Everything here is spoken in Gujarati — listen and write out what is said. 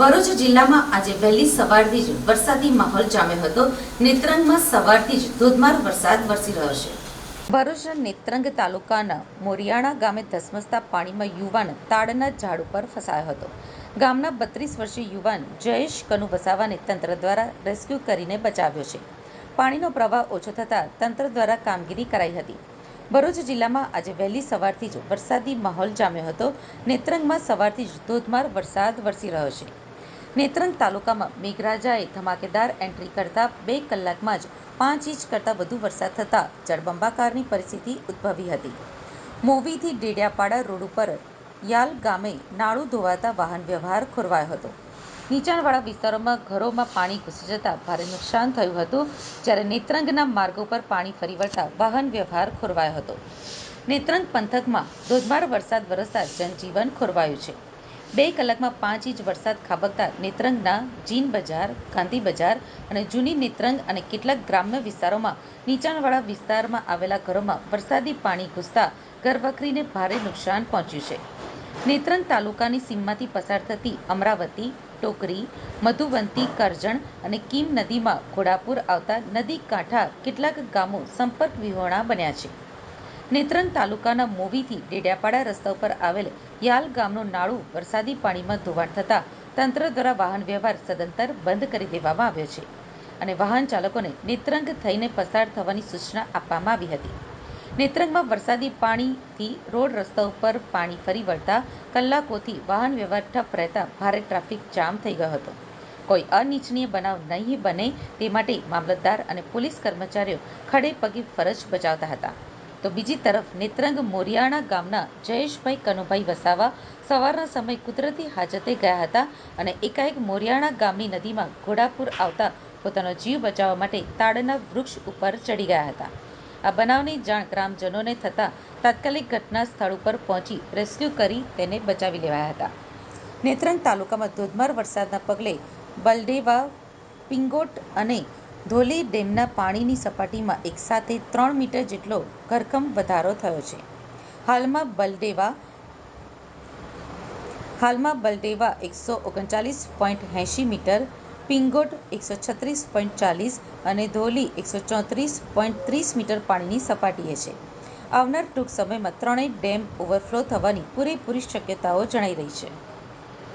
ભરૂચ જિલ્લામાં આજે વહેલી સવારથી જ વરસાદી માહોલ જામ્યો હતો. નેત્રંગમાં સવારથી જ ધોધમાર વરસાદ વરસી રહ્યો છે. ભરૂચના નેત્રંગ તાલુકાના મોરિયાણા ગામે ધસમસતા પાણીમાં યુવાન તાડના ઝાડ ઉપર ફસાયો હતો. ગામના બત્રીસ વર્ષીય યુવાન જયેશ કનુ વસાવાને તંત્ર દ્વારા રેસ્ક્યુ કરીને બચાવ્યો છે. પાણીનો પ્રવાહ ઓછો થતાં તંત્ર દ્વારા કામગીરી કરાઈ હતી. ભરૂચ જિલ્લામાં આજે વહેલી સવારથી જ વરસાદી માહોલ જામ્યો હતો. નેત્રંગમાં સવારથી જ ધોધમાર વરસાદ વરસી રહ્યો છે. નેત્રંગ તાલુકામાં મેઘરાજાએ ધમાકેદાર એન્ટ્રી કરતા બે કલાકમાં જ પાંચ ઇંચ કરતાં વધુ વરસાદ થતાં જળબંબાકારની પરિસ્થિતિ ઉદ્ભવી હતી. મોવીથી ડેડિયાપાડા રોડ ઉપર યાલ ગામે નાળું ધોવાતા વાહન વ્યવહાર ખોરવાયો હતો. નીચાણવાળા વિસ્તારોમાં ઘરોમાં પાણી ઘૂસી જતા ભારે નુકસાન થયું હતું, જ્યારે નેત્રંગના માર્ગો પર પાણી ફરી વળતા વાહન વ્યવહાર ખોરવાયો હતો. નેત્રંગ પંથકમાં ધોધમાર વરસાદ વરસતા જનજીવન ખોરવાયું છે. બે કલાકમાં પાંચ ઇંચ વરસાદ ખાબકતા નેત્રંગના જીન બજાર, ગાંધી બજાર અને જૂની નેત્રંગ અને કેટલાક ગ્રામ્ય વિસ્તારોમાં નીચાણવાળા વિસ્તારમાં આવેલા ઘરોમાં વરસાદી પાણી ઘૂસતા ઘરવખરીને ભારે નુકસાન પહોંચ્યું છે. નેત્રંગ તાલુકાની સીમમાંથી પસાર થતી અમરાવતી, ટોકરી, મધુવંતી, કરજણ અને કીમ નદીમાં ઘોડાપુર આવતા નદી કાંઠા કેટલાક ગામો સંપર્ક વિહોણા બન્યા છે. નેત્રંગ તાલુકાના મોવીથી ડેડિયાપાડા રસ્તા ઉપર આવેલ યાલ ગામનું નાળું વરસાદી પાણીમાં ધોવાણ થતાં તંત્ર દ્વારા વાહન વ્યવહાર સદંતર બંધ કરી દેવામાં આવ્યો છે અને વાહન ચાલકોને નેત્રંગ થઈને પસાર થવાની સૂચના આપવામાં આવી હતી. નેત્રંગમાં વરસાદી પાણીથી રોડ રસ્તા ઉપર પાણી ફરી વળતા કલાકોથી વાહન વ્યવહાર ઠપ રહેતા ભારે ટ્રાફિક જામ થઈ ગયો હતો. કોઈ અનિચ્છનીય બનાવ નહીં બને તે માટે મામલતદાર અને પોલીસ કર્મચારીઓ ખડે પગે ફરજ બજાવતા હતા. તો બીજી તરફ નેત્રંગ મોરિયાણા ગામના જયેશભાઈ કનુભાઈ વસાવા સવારના સમયે કુદરતી હાજતે ગયા હતા અને એકાએક મોરિયાણા ગામની નદીમાં ઘોડાપુર આવતા પોતાનો જીવ બચાવવા માટે તાડના વૃક્ષ ઉપર ચડી ગયા હતા. આ બનાવની જાણ ગ્રામજનોને થતાં તાત્કાલિક ઘટના સ્થળ ઉપર પહોંચી રેસ્ક્યુ કરી તેને બચાવી લેવાયા હતા. નેત્રંગ તાલુકામાં ધોધમાર વરસાદના પગલે બલડેવા પિંગોટ અને ધોલી ડેમના પાણીની સપાટીમાં એકસાથે ત્રણ મીટર જેટલો ધરખમ વધારો થયો છે. હાલમાં બલડેવા હાલમાં બલડેવા એકસો ઓગણચાલીસ પોઈન્ટ એંશી મીટર, પિંગોટ એકસો છત્રીસ પોઈન્ટ ચાલીસ અને ધોલી એકસો ચોત્રીસ પોઈન્ટ ત્રીસ મીટર પાણીની સપાટીએ છે. આવનાર ટૂંક સમયમાં ત્રણેય ડેમ ઓવરફ્લો થવાની પૂરેપૂરી શક્યતાઓ જણાઈ રહી છે.